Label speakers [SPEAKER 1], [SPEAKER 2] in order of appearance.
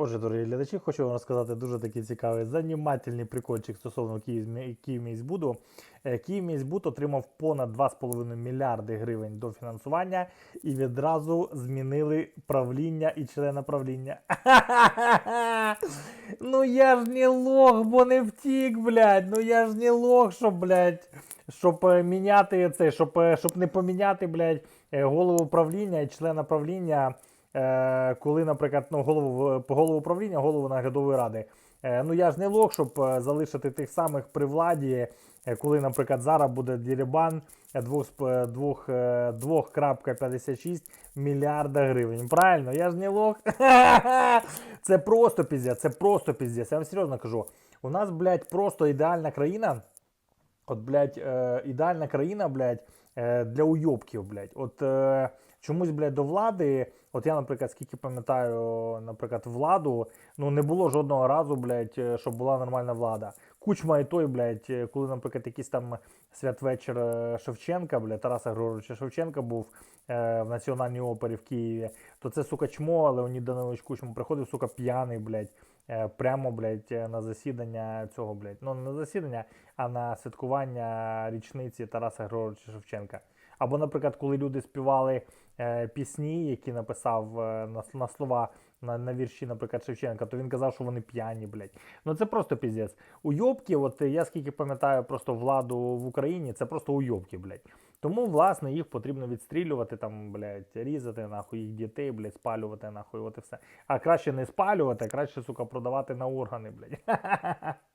[SPEAKER 1] Отже, дорогі глядачі, хочу вам розказати дуже такий цікавий занімательний прикольчик стосовно Київ- Київміськбуду. Е, Київміськбуд отримав понад 2,5 мільярди гривень до фінансування і відразу змінили правління і члена правління. Ну я ж не лох, бо не втік, блядь. Ну я ж не лох, щоб, блядь, щоб е, міняти це, щоб, е, щоб не поміняти, блядь, голову правління і члена правління. Е, коли, наприклад, ну, голову, голову управління, голову наглядової ради. Е, ну я ж не лох, щоб е, залишити тих самих при владі, коли, наприклад, зараз буде дірібан е, двох сп- е, двох, е, 2,56 мільярда гривень. Правильно, я ж не лох. Це просто піздець, це просто піздець. Я вам серйозно кажу. У нас, блядь, просто ідеальна країна. От, блядь, ідеальна країна, блядь, для уйобків, блядь. От чомусь, блядь, до влади, от я, наприклад, скільки пам'ятаю, наприклад, владу, ну не було жодного разу, блядь, е, щоб була нормальна влада. Кучма і той, блядь, е, коли, наприклад, якийсь там святвечір е, Шевченка, блядь, Тараса Григоровича Шевченка був е, в Національній опері в Києві, то це, сука, чмо, Леонід Данилович Кучма приходив, сука, п'яний, блядь, е, прямо, блядь, на засідання цього, блядь, ну не на засідання, а на святкування річниці Тараса Григоровича Шевченка. Або, наприклад, коли люди співали е, пісні, які написав е, на, на слова на, на вірші, наприклад, Шевченка, то він казав, що вони п'яні, блядь. Ну це просто піздець. Уйобки, от я скільки пам'ятаю просто владу в Україні, це просто уйобки, блядь. Тому, власне, їх потрібно відстрілювати, там, блядь, різати нахуй їх дітей, блядь, спалювати нахуй, от і все. А краще не спалювати, а краще, сука, продавати на органи, блядь.